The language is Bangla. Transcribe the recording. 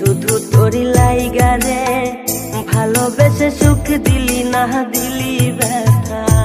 শুধু তোরি লাইগা রে। ভালোবেসে সুখ দিলি না দিলি ব্যথা।